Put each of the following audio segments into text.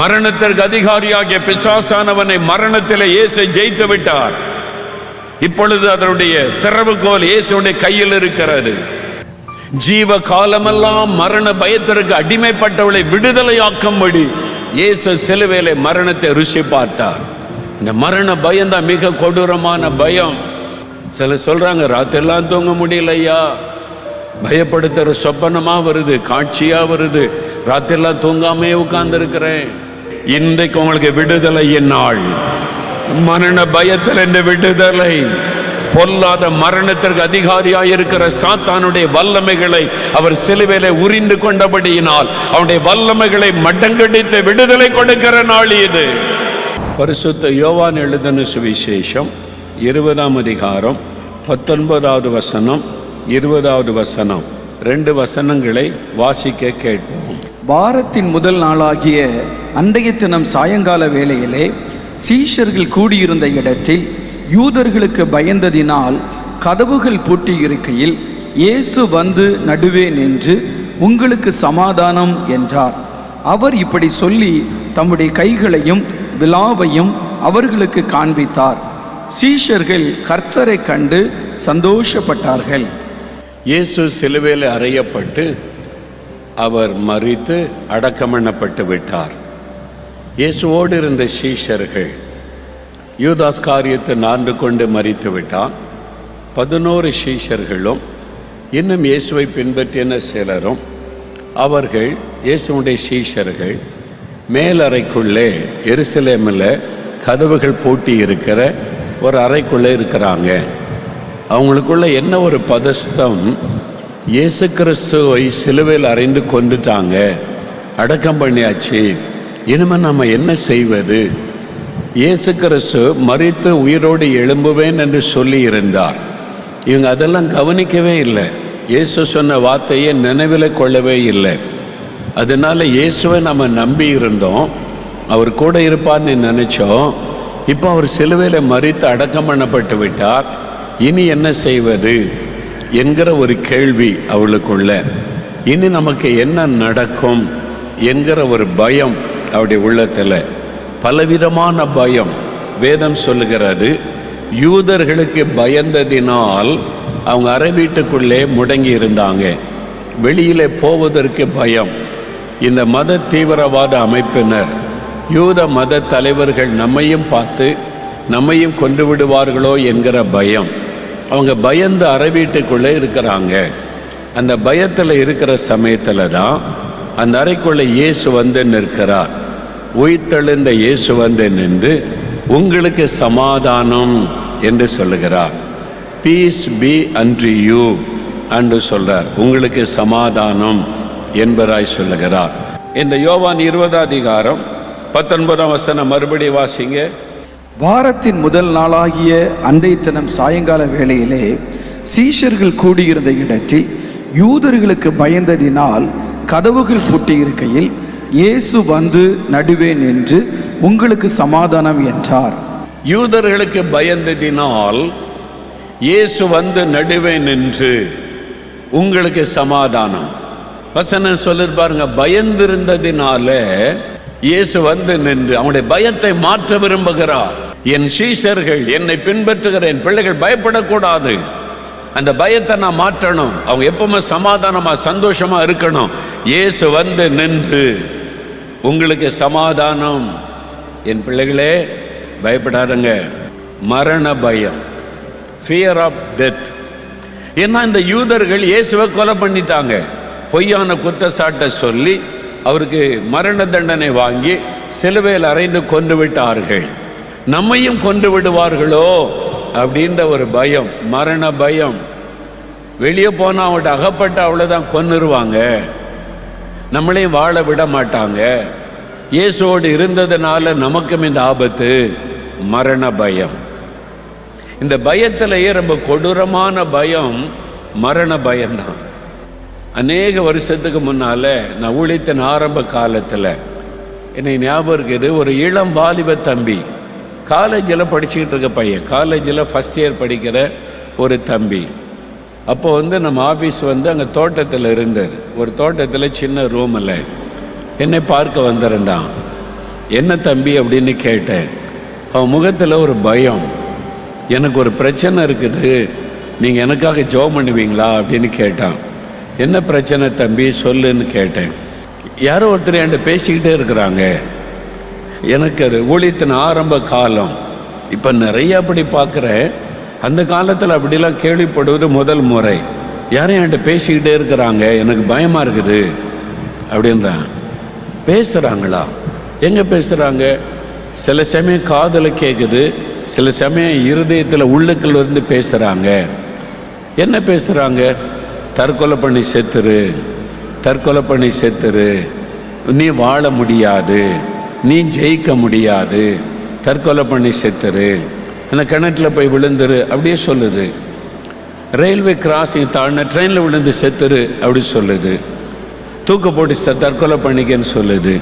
மரணத்திற்கு அதிகாரியாகிய பிசாசானவனை மரணத்திலே இயேசு ஜெயித்து விட்டார். இப்பொழுது அதனுடைய திறவுகோல் இயேசுடைய கையில் இருக்கிறது. ஜீவ காலமெல்லாம் மரண பயத்திற்கு அடிமைப்பட்டவளை விடுதலையாக்கும்படி இயேசு சிலுவையிலே மரணத்தை ருசி பார்த்தார். இந்த மரண பயம் தான் மிக கொடூரமான பயம். சில சொல்றாங்க ராத்திரெல்லாம் தூங்க முடியலையா? பயப்படுத்துற சொப்பனமா வருது காட்சியா வருது. ராத்திரெல்லாம் தூங்காமே உட்கார்ந்து இருக்கிறேன் இன்றைக்கு உங்களுக்கு விடுதலை நாள் மரண பயத்தில் இந்த விடுதலை. பொல்லாத மரணத்திற்கு அதிகாரியாக இருக்கிற சாத்தானுடைய வல்லமைகளை அவர் சிலுவையிலே உரிந்து கொண்டபடியினால் அவனுடைய வல்லமைகளை மட்டங்கடித்து விடுதலை கொடுக்கிற நாள் இது. பரிசுத்த யோவான் எழுதின சுவிசேஷம் இருபதாம் அதிகாரம் பத்தொன்பதாவது வசனம் இருபதாவது வசனம். ரெண்டு வசனங்களை வாசிக்க கேட்போம். வாரத்தின் முதல் நாளாகிய அன்றைய தினம் சாயங்கால வேளையிலே சீஷர்கள் கூடியிருந்த இடத்தில் யூதர்களுக்கு பயந்ததினால் கதவுகள் பூட்டியிருக்கையில் இயேசு வந்து நடுவே நின்று உங்களுக்கு சமாதானம் என்றார். அவர் இப்படி சொல்லி தம்முடைய கைகளையும் விழாவையும் அவர்களுக்கு காண்பித்தார். சீஷர்கள் கர்த்தரை கண்டு சந்தோஷப்பட்டார்கள். இயேசு சிலுவையில் அறையப்பட்டு அவர் மறித்து அடக்கமண்ணப்பட்டு விட்டார். இயேசுவோடு இருந்த சீஷர்கள் யூதாஸ் காரியத்தை நான்கு கொண்டு மறித்து விட்டான். பதினோரு சீஷர்களும் இன்னும் இயேசுவை பின்பற்றின சிலரும் அவர்கள் இயேசுடைய சீஷர்கள் மேலறைக்குள்ளே எருசலேமில் கதவுகள் பூட்டி இருக்கிற ஒரு அறைக்குள்ளே இருக்கிறாங்க. அவங்களுக்குள்ள என்ன ஒரு பதஸ்தம் இயேசு கிறிஸ்துவை சிலுவையில் அறைந்து கொண்டுட்டாங்க அடக்கம் பண்ணியாச்சு. இனிமே நம்ம என்ன செய்வது? இயேசு கிறிஸ்து மறித்து உயிரோடு எழும்புவேன் என்று சொல்லி இருந்தார். இவங்க அதெல்லாம் கவனிக்கவே இல்லை. இயேசு சொன்ன வார்த்தையை நினைவில் கொள்ளவே இல்லை. அதனால இயேசுவை நம்ம நம்பி இருந்தோம். அவர் கூட இருப்பார்னு நினைச்சோம். இப்போ அவர் சிலுவையில் மறித்து அடக்கம் பண்ணப்பட்டு விட்டார். இனி என்ன செய்வது? என்கிற ஒரு கேள்வி அவளுக்குள்ள இனி நமக்கு என்ன நடக்கும்? என்கிற ஒரு பயம் அவருடைய உள்ளத்தில். பலவிதமான பயம். வேதம் சொல்லுகிறது யூதர்களுக்கு பயந்ததினால் அவங்க அறை வீட்டுக்குள்ளே முடங்கி இருந்தாங்க. வெளியிலே போவதற்கு பயம். இந்த மத தீவிரவாத அமைப்பினர் யூத மத தலைவர்கள் நம்மையும் பார்த்து நம்மையும் கொண்டு விடுவார்களோ? என்கிற பயம். அவங்க பயந்து அறை வீட்டுக்குள்ளே இருக்கிறாங்க. அந்த பயத்தில் இருக்கிற சமயத்தில் தான் அந்த அறைக்குள்ளே இயேசு வந்து நிற்கிறார். உயிர்த்தெழுந்த இயேசு வந்து நின்று உங்களுக்கு சமாதானம் என்று சொல்லுகிறார். பீஸ் பி அன்று யூ என்று சொல்கிறார் உங்களுக்கு சமாதானம் என்பதாய் சொல்லுகிறார். இந்த யோவான் இருபதாம் அதிகாரம் பத்தொன்பதாம் வசனம் மறுபடி வாசிங்க. வாரத்தின் முதல் நாளாகிய அன்றைய தினம் சாயங்கால வேளையிலே சீஷர்கள் கூடியிருந்த இடத்தில் யூதர்களுக்கு பயந்ததினால் கதவுகள் பூட்டியிருக்கையில் இயேசு வந்து நடுவே நின்று உங்களுக்கு சமாதானம் என்றார். யூதர்களுக்கு பயந்ததினால் இயேசு வந்து நடுவே நின்று உங்களுக்கு சமாதானம். வசனம் சொல்லி பாருங்க பயந்திருந்ததினால இயேசு வந்து நின்று அவனுடைய பயத்தை மாற்ற விரும்புகிறார். என் சீஷர்கள் என்னை பின்பற்றுகிற என் பிள்ளைகள் பயப்படக்கூடாது. அந்த பயத்தை நான் மாற்றணும். அவங்க எப்பவுமே சமாதானமாக சந்தோஷமாக இருக்கணும். இயேசு வந்து நின்று உங்களுக்கு சமாதானம். என் பிள்ளைகளே பயப்படாதுங்க. மரண பயம். ஃபியர் ஆஃப் டெத் ஏன்னா இந்த யூதர்கள் இயேசுவை கொலை பண்ணிட்டாங்க. பொய்யான குற்றச்சாட்டை சொல்லி அவருக்கு மரண தண்டனை வாங்கி சிலுவையில் அறைந்து கொண்டு விட்டார்கள். நம்மையும் கொண்டு விடுவார்களோ அப்படின்ற ஒரு பயம் மரண பயம். வெளியே போனால் அவங்கள்ட்ட அகப்பட்டு அவ்வளோதான் கொன்னுருவாங்க. நம்மளையும் வாழ விட மாட்டாங்க. இயேசுவோடு இருந்ததுனால நமக்கும் இந்த ஆபத்து மரண பயம். இந்த பயத்திலேயே ரொம்ப கொடூரமான பயம் மரண பயம்தான். அநேக வருஷத்துக்கு முன்னால் நான் ஊழித்தின் ஆரம்ப காலத்தில் என்னை ஞாபகம் இருக்குது ஒரு இளம் வாலிப தம்பி காலேஜில் படிச்சுக்கிட்டு இருக்க பையன். காலேஜில் ஃபஸ்ட் இயர் படிக்கிற ஒரு தம்பி. அப்போ வந்து நம்ம ஆஃபீஸ் வந்து அங்கே தோட்டத்தில் இருந்தார். ஒரு தோட்டத்தில் சின்ன ரூமில் என்னை பார்க்க வந்திருந்தான். என்ன தம்பி? அப்படின்னு கேட்டேன். அவன் முகத்தில் ஒரு பயம். எனக்கு ஒரு பிரச்சனை இருக்குது. நீங்கள் எனக்காக ஜெபம் பண்ணுவீங்களா? அப்படின்னு கேட்டான். என்ன பிரச்சனை தம்பி? சொல்லுன்னு கேட்டேன். யாரோ ஒருத்தர் என்கிட்ட பேசிக்கிட்டே இருக்கிறாங்க. எனக்கு அது ஊழியத்தின் ஆரம்ப காலம். இப்போ நிறைய அப்படி பார்க்குறேன். அந்த காலத்தில் அப்படிலாம் கேள்விப்படுவது முதல் முறை. யாரும் என்கிட்ட பேசிக்கிட்டே இருக்கிறாங்க. எனக்கு பயமாக இருக்குது. அப்படின்றான். பேசுகிறாங்களா எங்கே பேசுகிறாங்க சில சமயம் காதில் கேட்குது சில சமயம் இருதயத்தில் உள்ளுக்குள்ள இருந்து பேசுகிறாங்க என்ன பேசுகிறாங்க தற்கொலை பண்ணி செத்துரு. தற்கொலை பண்ணி செத்துரு. நீ வாழ முடியாது. நீ ஜெயிக்க முடியாது. தற்கொலை பண்ணி செத்துரு அந்த கிணற்றில் போய் விழுந்துரு அப்படியே சொல்லுது. ரயில்வே கிராசிங் தாழ்ந்த ட்ரெயினில் விழுந்து செத்துரு அப்படி சொல்லுது. தூக்க போட்டு ச- தற்கொலை பண்ணிக்கன்னு சொல்லுது.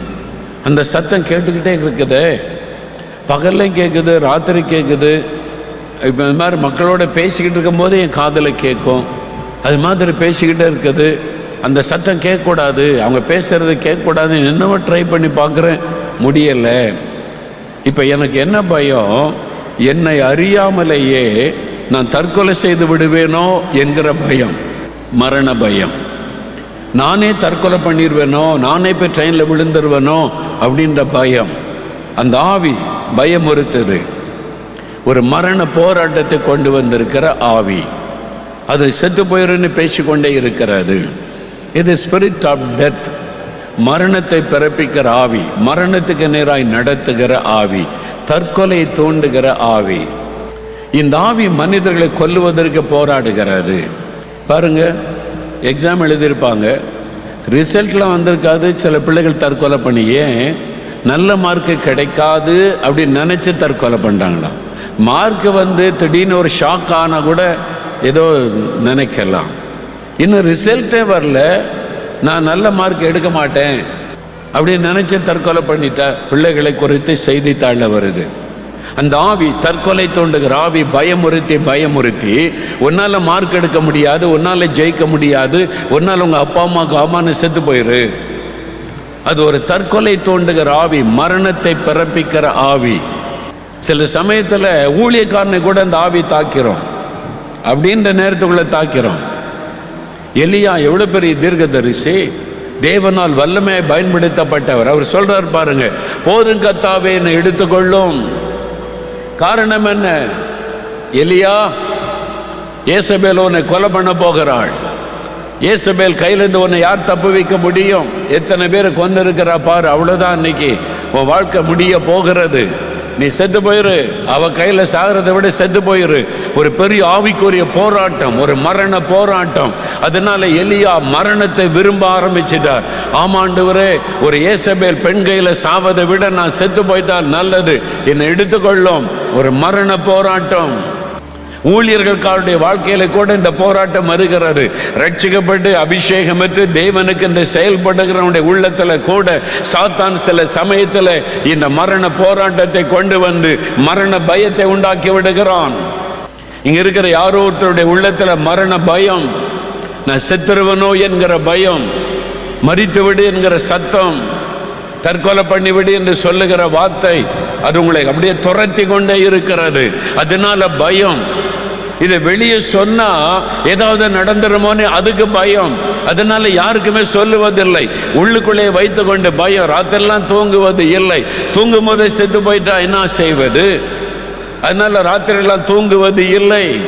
அந்த சத்தம் கேட்டுக்கிட்டே இருக்குதே. பகல்லையும் கேட்குது ராத்திரி கேட்குது இப்போ இந்த மாதிரி மக்களோட பேசிக்கிட்டு இருக்கும்போது என் காதில் கேட்கும். அது மாதிரி பேசிக்கிட்டே இருக்குது. அந்த சத்தம் கேட்கக்கூடாது. அவங்க பேசுறது கேட்கக்கூடாது என்னவோ ட்ரை பண்ணி பார்க்குறேன். முடியலை. இப்போ எனக்கு என்ன பயம்? என்னை அறியாமலேயே நான் தற்கொலை செய்து விடுவேனோ என்கிற பயம். மரண பயம். நானே தற்கொலை பண்ணிடுவேனோ நானே போய் ட்ரெயினில் விழுந்துருவேனோ அப்படின்ற பயம். அந்த ஆவி பயமுறுத்தது. ஒரு மரண போராட்டத்தை கொண்டு வந்திருக்கிற ஆவி. அது செத்து போயிருன்னு பேசிக்கொண்டே இருக்கிறது. இது ஸ்பிரிட் ஆஃப் டெத் மரணத்தை பிறப்பிக்கிற ஆவி மரணத்துக்கு நேராய் நடத்துகிற ஆவி தற்கொலையை தூண்டுகிற ஆவி. இந்த ஆவி மனிதர்களை கொல்லுவதற்கு போராடுகிறது. பாருங்க எக்ஸாம் எழுதியிருப்பாங்க. ரிசல்ட்டில் வந்திருக்காது. சில பிள்ளைகள் தற்கொலை பண்ணி ஏன்? நல்ல மார்க்கு கிடைக்காது அப்படின்னு நினச்சி தற்கொலை பண்ணுறாங்களாம் மார்க்கு வந்து திடீர்னு ஒரு ஷாக் ஆனால் கூட ஏதோ நினைக்கலாம். இன்னும் ரிசல்ட்டே வரல. நான் நல்ல மார்க் எடுக்க மாட்டேன். அப்படின்னு நினச்சி தற்கொலை பண்ணிட்ட பிள்ளைகளை குறித்து செய்தித்தாளில் வருது. அந்த ஆவி தற்கொலை தோண்டுகிற ஆவி பயமுறுத்தி பயமுறுத்தி உன்னால் மார்க் எடுக்க முடியாது உன்னால் ஜெயிக்க முடியாது உன்னால் உங்கள் அப்பா அம்மாவுக்கு அம்மானு செத்து போயிரு. அது ஒரு தற்கொலை தோண்டுகிற ஆவி மரணத்தை பிறப்பிக்கிற ஆவி. சில சமயத்தில் ஊழியக்காரனை கூட அந்த ஆவி தாக்கிறோம். அப்படின்ற நேரத்துக்குள்ளே தாக்கிறோம். எலியா எவ்வளோ பெரிய தீர்க்கதரிசி? தேவனால் வல்லமையை பயன்படுத்தப்பட்டவர். அவர் சொல்றார் பாருங்க போதும் கத்தாவே என்னை எடுத்துக்கொள்ளும். காரணம் என்ன? எலியா ஏசபேல் உன்னை கொலை பண்ண போகிறாள். ஏசபேல் கையிலிருந்து உன்னை யார் தப்பு வைக்க முடியும்? எத்தனை பேர் கொண்டு இருக்கிறா பாரு அவ்வளோதான் இன்னைக்கு உன் வாழ்க்கை முடிய போகிறது. நீ செத்து போயிரு. அவ கையில் சாகிறத விட செத்து போயிரு. ஒரு பெரிய ஆவிக்குரிய போராட்டம் ஒரு மரண போராட்டம். அதனால எலியா மரணத்தை விரும்ப ஆரம்பிச்சிட்டார். ஆமாண்டவரே ஒரு ஏசபேல் பெண் கையில் சாவதை விட நான் செத்து போயிட்டால் நல்லது. என்னை எடுத்துக்கொள்ளும். ஒரு மரண போராட்டம். ஊழியர்களுக்காருடைய வாழ்க்கையில கூட இந்த போராட்டம் வருகிறது. ரட்சிக்கப்பட்டு அபிஷேகம் பெற்று தேவனுக்கு இந்த செயல்படுகிறவனுடைய உள்ளத்துல கூட சாத்தான் சில சமயத்துல இந்த மரண போராட்டத்தை கொண்டு வந்து மரண பயத்தை உண்டாக்கி விடுகிறான். இங்க இருக்கிற யாரோ ஒருத்தருடைய உள்ளத்துல மரண பயம் நான் செத்துருவனோ என்கிற பயம் மறித்து விடு என்கிற சத்தம் தற்கொலை பண்ணிவிடு என்று சொல்லுகிற வார்த்தை அது உங்களை அப்படியே துரத்தி கொண்டே இருக்கிறது. அதனால பயம் இதை வெளியே சொன்னா ஏதாவது நடந்துருமோன்னு அதுக்கு பயம். அதனால யாருக்குமே சொல்லுவதில்லை. உள்ளுக்குள்ளே வைத்துக்கொண்டு பயம். ராத்திரெல்லாம் தூங்குவது இல்லை. தூங்கும் போதே செத்து போயிட்டா என்ன செய்வது? அதனால ராத்திரியெல்லாம் தூங்குவது இல்லை.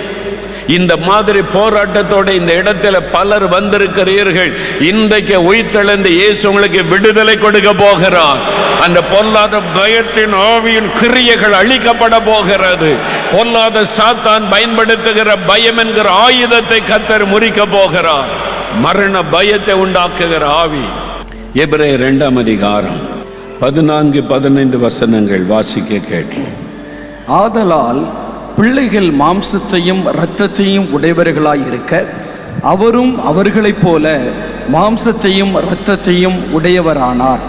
இந்த மாதிரி போராட்டத்தோட இந்த இடத்துல பலர் வந்திருக்கிறீர்கள். இன்றைக்கு உயிர்த்தெழுந்த இயேசு உங்களுக்கு விடுதலை கொடுக்க போகிறார். அந்த பொல்லாத பயத்தின் ஆவியின் கிரியைகள் அழிக்கப்பட போகிறது. பொல்லாத சாத்தான் பயன்படுத்துகிற பயம் என்கிற ஆயுதத்தை கத்தர் முறிக்க போகிறார். மரண பயத்தை உண்டாக்குகிற ஆவி. எபிரே இரண்டாம் அதிகாரம் பதினான்கு பதினைந்து வசனங்கள் வாசிக்க கேட்டோம் ஆதலால் பிள்ளைகள் மாம்சத்தையும் இரத்தத்தையும் உடையவர்களாய் இருக்க அவரும் அவர்களைப் போல மாம்சத்தையும் இரத்தத்தையும் உடையவரானார்.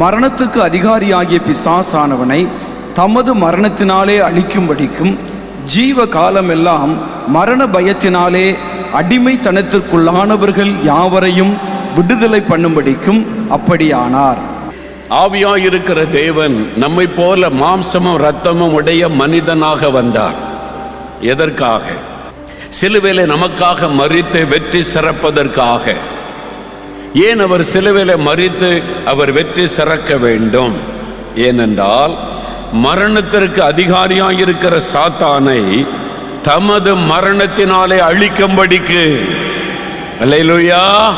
மரணத்துக்கு அதிகாரியாகிய பிசாசானவனை தமது மரணத்தினாலே அழிக்கும்படிக்கும் ஜீவ காலமெல்லாம் மரண பயத்தினாலே அடிமைத்தனத்திற்குள்ளானவர்கள் யாவரையும் விடுதலை பண்ணும்படிக்கும் அப்படியானார். ஆவியாயிருக்கிற தேவன் நம்மை போல மாம்சமும் இரத்தமும் உடைய மனிதனாக வந்தார். எதற்காக? சிலுவையிலே நமக்காக மறித்து வெற்றி சிறப்பதற்காக. ஏன் அவர் சிலுவையிலே மறித்து அவர் வெற்றி சிறக்க வேண்டும்? ஏனென்றால் மரணத்திற்கு அதிகாரியாக இருக்கிற சாத்தானை தமது மரணத்தினாலே அழிக்கும்படிக்கு. அல்லையா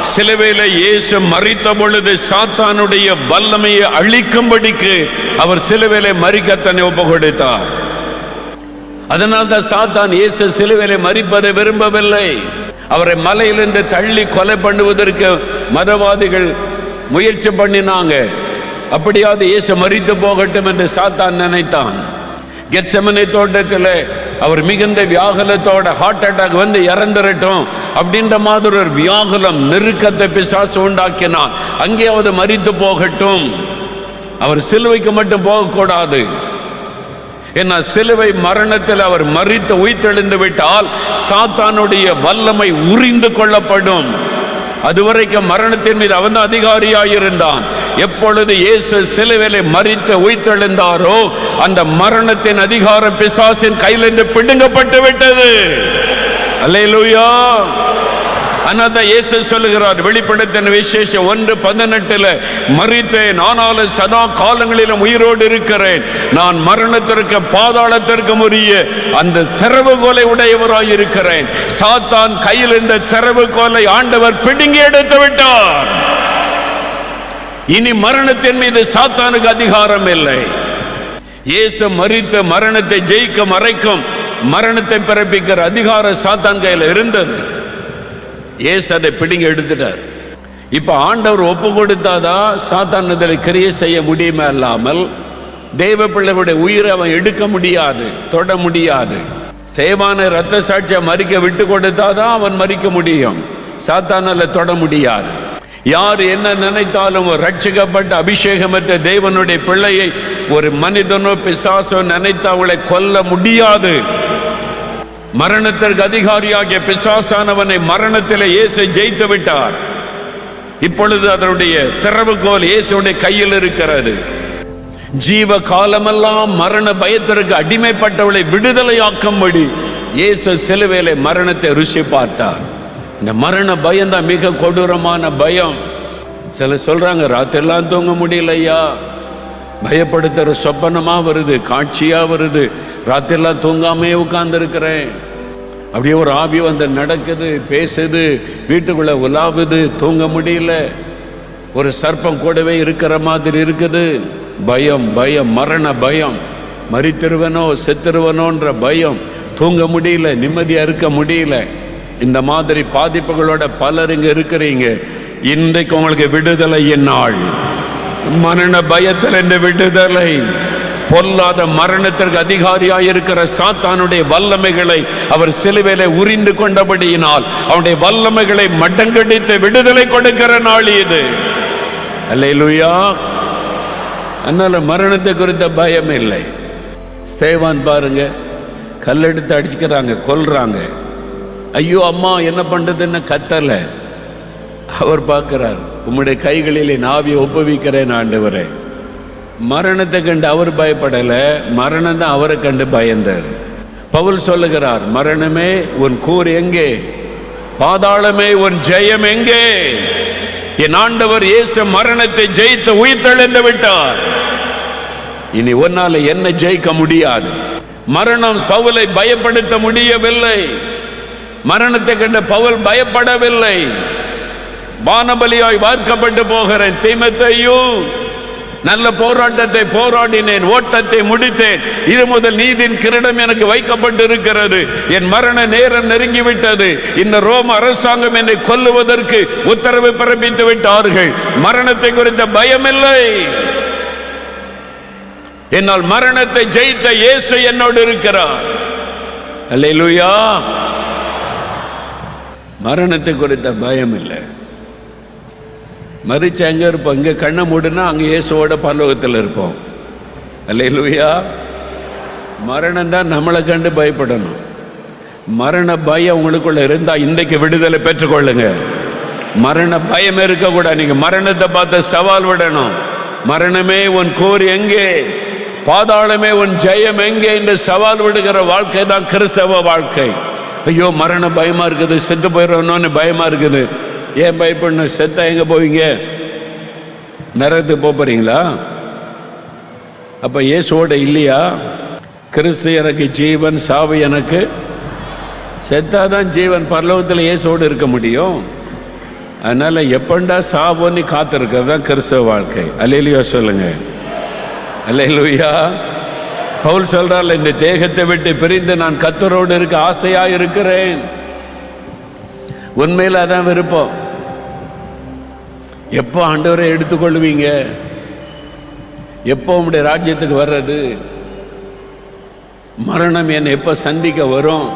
சிலுவையில் இயேசு மறித்த பொழுது சாத்தானுடைய வல்லமையை அழிக்கும்படிக்கு அவர் சிலுவையிலே மறிக்க தன்னை ஒப்பு கொடுத்தார் அதனால் தான் சாத்தான் இயேசு சிலுவையிலே மறிப்பதை விரும்பவில்லை. அவரை மலையிலிருந்து தள்ளி கொலை பண்ணுவதற்கு மதவாதிகள் முயற்சி பண்ணினாங்க. அப்படியாவது இயேசு மறித்து போகட்டும் என்று சாத்தான் நினைத்தான். கெச்சமனை தோட்டத்தில் அவர் மிகுந்த வியாகுலத்தோட ஹார்ட் அட்டாக் வந்து இறந்துரட்டும் அப்படின்ற மாதிரி ஒரு வியாகுலம் நெருக்கத்தை பிசாசு உண்டாக்கினான். அங்கேயாவது மறித்து போகட்டும். அவர் சிலுவைக்கு மட்டும் போகக்கூடாது. என்ன சிலுவை மரணத்தில் அவர் மறித்து உயிர்த்தெழுந்து விட்டால் சாத்தானுடைய வல்லமை உறிந்து கொள்ளப்படும். அதுவரைக்கும் மரணத்தின் மீது அவன் அதிகாரியாயிருந்தான் எப்பொழுது இயேசு சிலுவிலை மறித்து உயிர்த்தெழுந்தாரோ அந்த மரணத்தின் அதிகாரம் பிசாசின் கையிலிருந்து பிடுங்கப்பட்டு விட்டது. அல்லேலூயா! ஆனால் தான் இயேசு சொல்லுகிறார் வெளிப்படுத்தின விசேஷம் ஒன்று பதினெட்டுல மறித்தேன் ஆனாலும் சதா காலங்களிலும் உயிரோடு இருக்கிறேன். நான் மரணத்திற்கு பாதாளத்திற்கு உரிய அந்த திறவுகோலை உடையவராய் இருக்கிறேன். சாத்தான் கையில் இந்த திறவுகோலை ஆண்டவர் பிடுங்கி எடுத்து விட்டார். இனி மரணத்தின் மீது சாத்தானுக்கு அதிகாரம் இல்லை. இயேசு மறித்து மரணத்தை ஜெயிக்க மறைக்கும் மரணத்தை பிறப்பிக்கிற அதிகாரம் சாத்தான் கையில் இருந்தது. ஏசு அதை பிடிங்க எடுத்துட்டார். இப்போ ஆண்டவர் ஒப்பு கொடுத்தாதான் சாத்தான் இதில் கிரியை செய்ய முடியுமே இல்லாமல் தெய்வ பிள்ளைகளுடைய உயிரை அவன் எடுக்க முடியாது தொட முடியாது. சேவான ரத்த சாட்சியை மறிக்க விட்டு கொடுத்தாதான் அவன் மறிக்க முடியும். சாத்தானால தொட முடியாது. யார் என்ன நினைத்தாலும் ஒரு ரட்சிக்கப்பட்ட அபிஷேகமற்ற தேவனுடைய பிள்ளையை ஒரு மனிதனோ பிசாசோ நினைத்து அவளை கொல்ல முடியாது. மரணத்திற்கு அதிகாரியாகிய பிசாசானவனை மரணத்தில் இயேசு ஜெயித்து விட்டார். இப்பொழுது அதனுடைய திறவுகோல் இயேசுடைய கையில் இருக்கிறது. ஜீவ காலமெல்லாம் மரண பயத்திற்கு அடிமைப்பட்டவளை விடுதலையாக்கும்படி இயேசு சிலுவையிலே மரணத்தை ருசி பார்த்தார். இந்த மரண பயம் தான் மிக கொடூரமான பயம். சில சொல்றாங்க ராத்திரெல்லாம் தூங்க முடியலையா? பயப்படுத்துகிற சொப்பனமாக வருது காட்சியாக வருது. ராத்திரிலாம் தூங்காமே உட்காந்துருக்கிறேன் அப்படியே ஒரு ஆவி வந்து நடக்குது பேசுது வீட்டுக்குள்ளே உலாவுது தூங்க முடியல. ஒரு சர்ப்பம் கூடவே இருக்கிற மாதிரி இருக்குது. பயம் பயம் மரண பயம். மறித்திருவனோ செத்துருவனோன்ற பயம். தூங்க முடியல நிம்மதியாக இருக்க முடியல. இந்த மாதிரி பாதிப்புகளோட பலர் இங்கே இருக்கிறீங்க. இன்றைக்கு உங்களுக்கு விடுதலையின் நாள். மரண பயத்தில் என்று விடுதலை. பொல்லாத மரணத்திற்கு அதிகாரியாக இருக்கிற சாத்தானுடைய வல்லமைகளை அவர் சிலுவையில உரிந்து கொண்டபடியினால் அவனுடைய வல்லமைகளை மட்டங்கடித்து விடுதலை கொடுக்கிற நாள் இது. அல்லேலூயா. அதனால மரணத்தை குறித்த பயம் இல்லை. ஸ்தேவான் பாருங்க கல்லெடுத்து அடிச்சுக்கிறாங்க கொல்றாங்க. ஐயோ அம்மா என்ன பண்றதுன்னு கத்தலை. அவர் பார்க்கிறார் உம்முடைய கைகளில் என் ஆவியை ஒப்புவிக்கிறேன் ஆண்டவரே. மரணத்தை கண்டு அவர் பயப்படலை மரணம் தான் அவரை கண்டு பயந்தார் பவுல் சொல்லுகிறார் மரணமே உன் கூர் எங்கே? பாதாளமே உன் ஜெயம் எங்கே? என் ஆண்டவர் இயேசு மரணத்தை ஜெயித்து உயிர்த்தெழுந்து விட்டார். இனி ஒன்னால என்ன ஜெயிக்க முடியாது. மரணம் பவுலை பயப்படுத்த முடியவில்லை. மரணத்தை கண்டு பவுல் பயப்படவில்லை. வானபலியாய் வார்க்கப்பட்டு போகிறேன். தீமத்தையும் நல்ல போராட்டத்தை போராடினேன் ஓட்டத்தை முடித்தேன். இது முதல் நீதின் கிரீடம் எனக்கு வைக்கப்பட்டு இருக்கிறது என் மரண நேரம் நெருங்கிவிட்டது. இந்த ரோம அரசாங்கம் என்னை கொல்லுவதற்கு உத்தரவு பிறப்பித்து விட்டார்கள். மரணத்தை குறித்த பயமில்லை. என்னால் மரணத்தை ஜெயித்த இயேசு என்னோடு இருக்கிறார். அல்லேலூயா. மரணத்தை குறித்த பயம் இல்லை மறிச்சு எங்கே இருப்போம். இங்கே கண்ணை மூடுனா அங்கே இயேசுவோட பல்லோகத்தில் இருப்போம். அல்லேலூயா. மரணம் தான் நம்மளை கண்டு பயப்படணும். மரண பயம் உங்களுக்குள்ள இருந்தால் இன்றைக்கு விடுதலை பெற்றுக்கொள்ளுங்க. மரண பயம் இருக்கக்கூடாது. நீங்கள் மரணத்தை பார்த்து சவால் விடணும். மரணமே உன் கோர் எங்கே? பாதாளமே உன் ஜெயம் எங்கே? என்று சவால் விடுகிற வாழ்க்கை தான் கிறிஸ்தவ வாழ்க்கை. ஐயோ மரண பயமாக இருக்குது செத்து போயிடணும்னு பயமாக இருக்குது. ஏன் பயப்படணும் செத்தா எங்க போவீங்க? நரகத்துக்கு போக போறீங்களா? அப்ப இயேசுவோட இல்லையா? கிறிஸ்து எனக்கு ஜீவன் சாவு எனக்கு. செத்தாதான் ஜீவன். பரலோகத்தில் இயேசுவோடு இருக்க முடியும். அதனால எப்பண்டா சாவோன்னு காத்திருக்கிறது தான் கிறிஸ்தவ வாழ்க்கை. அல்லையிலையோ சொல்லுங்க. அல்லையிலுயா பவுல் சொல்றாள் இந்த தேகத்தை விட்டு பிரிந்து நான் கத்தரோடு இருக்க ஆசையா இருக்கிறேன். உண்மையில் அதான் விருப்பம். எப்போ ஆண்டவரை எடுத்துக்கொள்வீங்க எப்போ உங்களுடைய ராஜ்யத்துக்கு வர்றது? மரணம் என்னை எப்போ சந்திக்க வரும்?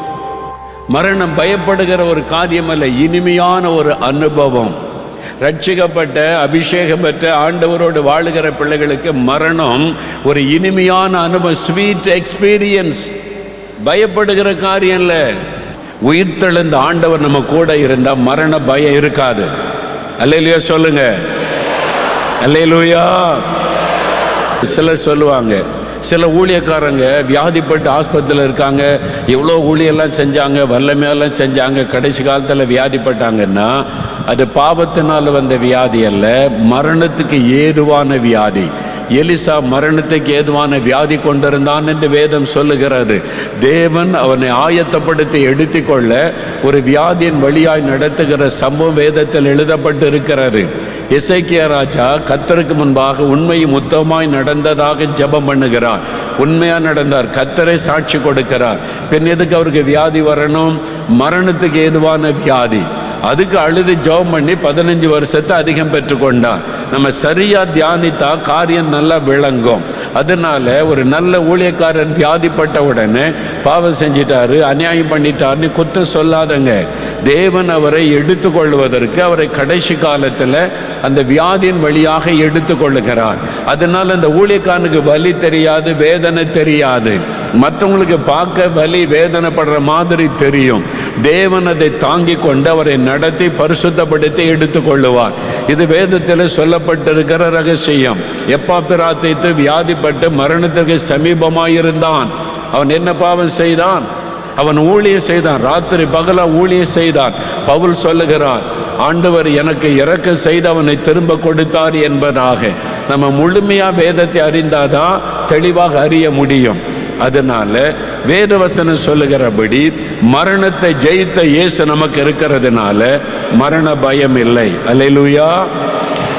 மரணம் பயப்படுகிற ஒரு காரியம் அல்ல இனிமையான ஒரு அனுபவம். ரட்சிக்கப்பட்ட அபிஷேகம் பெற்ற ஆண்டவரோடு வாழுகிற பிள்ளைகளுக்கு மரணம் ஒரு இனிமையான அனுபவம் ஸ்வீட் எக்ஸ்பீரியன்ஸ் பயப்படுகிற காரியம் இல்லை. உயிர்த்தெழுந்த ஆண்டவர் நம்ம கூட இருந்தால் மரண பயம் இருக்காது. அல்லையிலையா சொல்லுங்க. அல்லையிலூயா சிலர் சொல்லுவாங்க. சில ஊழியக்காரங்க வியாதிப்பட்டு ஆஸ்பத்திரியில் இருக்காங்க. எவ்வளோ ஊழியெல்லாம் செஞ்சாங்க வல்லமையெல்லாம் செஞ்சாங்க கடைசி காலத்தில் வியாதிப்பட்டாங்கன்னா அது பாவத்தினால் வந்த வியாதி அல்ல மரணத்துக்கு ஏதுவான வியாதி. எலிசா மரணத்துக்கு ஏதுவான வியாதி கொண்டிருந்தான் என்று வேதம் சொல்லுகிறது. தேவன் அவனை ஆயத்தப்படுத்தி எடுத்துக்கொள்ள ஒரு வியாதியின் வழியாய் நடத்துகிற சம்பவம் வேதத்தில் எழுதப்பட்டு இருக்கிறது இசைக்கிய ராஜா கத்தருக்கு முன்பாக உண்மையும் உத்தமாய் நடந்ததாக ஜெபம் பண்ணுகிறார். உண்மையாக நடந்தார். கத்தரை சாட்சி கொடுக்கிறார். பின் எதுக்கு அவருக்கு வியாதி வரணும்? மரணத்துக்கு ஏதுவான வியாதி. அதுக்கு அழுது ஜெபம் பண்ணி பதினஞ்சு வருஷத்தை அதிகம் பெற்றுக்கொண்டான் நம்ம சரியா தியானித்தா காரியம் நல்லா விளங்கும். அதனால ஒரு நல்ல ஊழியக்காரன் வியாதிப்பட்ட உடனே பாவம் செஞ்சிட்டாரு அநியாயம் பண்ணிட்டாருன்னு குற்றம் சொல்லாதங்க. தேவன் அவரை எடுத்துக்கொள்வதற்கு அவரை கடைசி காலத்தில் அந்த வியாதியின் வழியாக எடுத்துக்கொள்ளுகிறார். அதனால அந்த ஊழியக்காரனுக்கு வலி தெரியாது வேதனை தெரியாது. மற்றவங்களுக்கு பார்க்க வலி வேதனைப்படுற மாதிரி தெரியும். தேவன் அதை தாங்கி கொண்டு அவரை நடத்தி பரிசுத்தப்படுத்தி எடுத்துக்கொள்ளுவார். இது வேதத்தில் சொல்லப்பட்டிருக்கிற ரகசியம். எப்பா பிரார்த்தித்து வியாதிப்பட்டு மரணத்திற்கு சமீபமாயிருந்தான். அவன் என்ன பாவம் செய்தான்? அவன் ஊழியம் செய்தான். ராத்திரி பகலா ஊழியம் செய்தான். பவுல் சொல்லுகிறான் ஆண்டவர் எனக்கு இறக்க செய்து அவனை திரும்ப கொடுத்தார் என்பதாக. நம்ம முழுமையாக வேதத்தை அறிந்தாதான் தெளிவாக அறிய முடியும். அதனால வேதவசனம் சொல்லுகிறபடி மரணத்தை ஜெயித்த இயேசு நமக்கு இருக்கிறதுனால மரண பயம் இல்லை. அல்லேலூயா.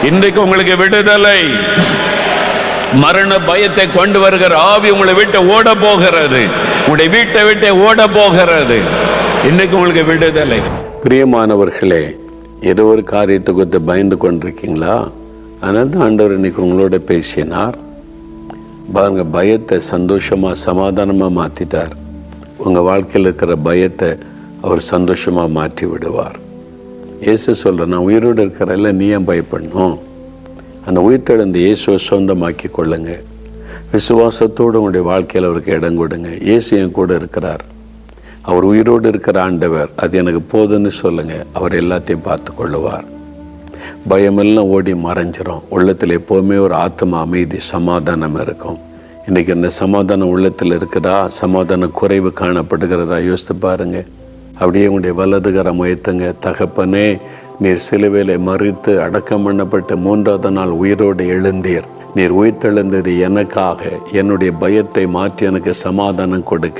இன்றைக்கு உங்களுக்கு விடுதலை. மரண பயத்தை கொண்டு வருகிற ஆவி உங்களை விட்டு ஓட போகிறது உங்களுடைய வீட்டை விட்டு ஓட போகிறது இன்னைக்கு உங்களுக்கு விடுதலை. பிரியமானவர்களே ஏதோ ஒரு காரியத்தை குறித்து பயந்து கொண்டிருக்கீங்களா? அதனால தான் ஆண்டவர் இன்னைக்கு உங்களோட பேசினார். பாருங்கள் பயத்தை சந்தோஷமாக சமாதானமாக மாற்றிட்டார் உங்கள் வாழ்க்கையில் இருக்கிற பயத்தை அவர் சந்தோஷமாக மாற்றி விடுவார். இயேசு சொல்கிற நான் உயிரோடு இருக்கிறல்ல நீ ஏன் பயப்படணும்? அந்த உயிர்த்தெழுந்த இயேசுவை சொந்தமாக்கி கொள்ளுங்க. விசுவாசத்தோடு உங்களுடைய வாழ்க்கையில் அவருக்கு இடம் கொடுங்க. இயேசு என் கூட இருக்கிறார். அவர் உயிரோடு இருக்கிற ஆண்டவர் அது எனக்கு போதுன்னு சொல்லுங்கள் அவர் எல்லாத்தையும் பார்த்து கொள்ளுவார். பயமெல்லாம் ஓடி மறைஞ்சிரும். உள்ளத்தில் எப்போவுமே ஒரு ஆத்ம அமைதி சமாதானம் இருக்கும். இன்றைக்கி அந்த சமாதானம் உள்ளத்தில் இருக்குதா? சமாதான குறைவு காணப்படுகிறதா? யோசித்து பாருங்க. அப்படியே உங்களுடைய வலதுகரம் உயர்த்துங்க தகப்பனே நீர் சிலுவையில மறித்து அடக்கம் பண்ணப்பட்டு மூன்றாவது நாள் உயிரோடு எழுந்தீர். நீர் உயிர்த்தெழுந்தது எனக்காக என்னுடைய பயத்தை மாற்றி எனக்கு சமாதானம் கொடுக்க.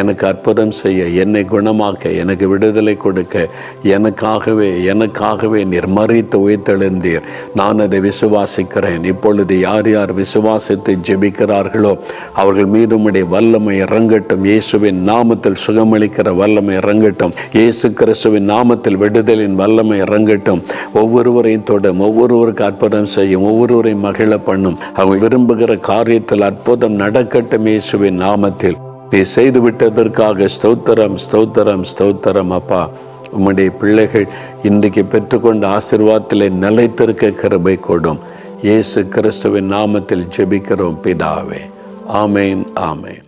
எனக்கு அற்புதம் செய்ய என்னை குணமாக்க எனக்கு விடுதலை கொடுக்க. எனக்காகவே எனக்காகவே நீர் மறித்து உயிர்த்தெழுந்தீர். நான் அதை விசுவாசிக்கிறேன். இப்பொழுது யார் யார் விசுவாசித்து ஜெபிக்கிறார்களோ அவர்கள் மீது உம்முடைய வல்லமை இறங்கட்டும். இயேசுவின் நாமத்தில் சுகமளிக்கிற வல்லமை இறங்கட்டும். இயேசு கிறிஸ்துவின் நாமத்தில் விடுதலின் வல்லமை இறங்கட்டும். ஒவ்வொருவரையும் தொடும் ஒவ்வொருவருக்கு அற்புதம் செய்யும் ஒவ்வொருவரையும் மகிழப்படும் பண்ணும். அவங்க விரும்புகிற காரியத்தில் அற்புதம் நடக்கட்டும் இயேசுவின் நாமத்தில். நீ செய்து விட்டதற்காக ஸ்தோத்திரம் ஸ்தோத்திரம் ஸ்தோத்திரம் அப்பா. உம்முடைய பிள்ளைகள் இன்றைக்கு பெற்றுக்கொண்ட ஆசிர்வாதத்தில் நிலைத்திருக்க கிருபை கொடும். இயேசு கிறிஸ்துவின் நாமத்தில் ஜெபிக்கிறோம் பிதாவே. ஆமேன் ஆமேன்.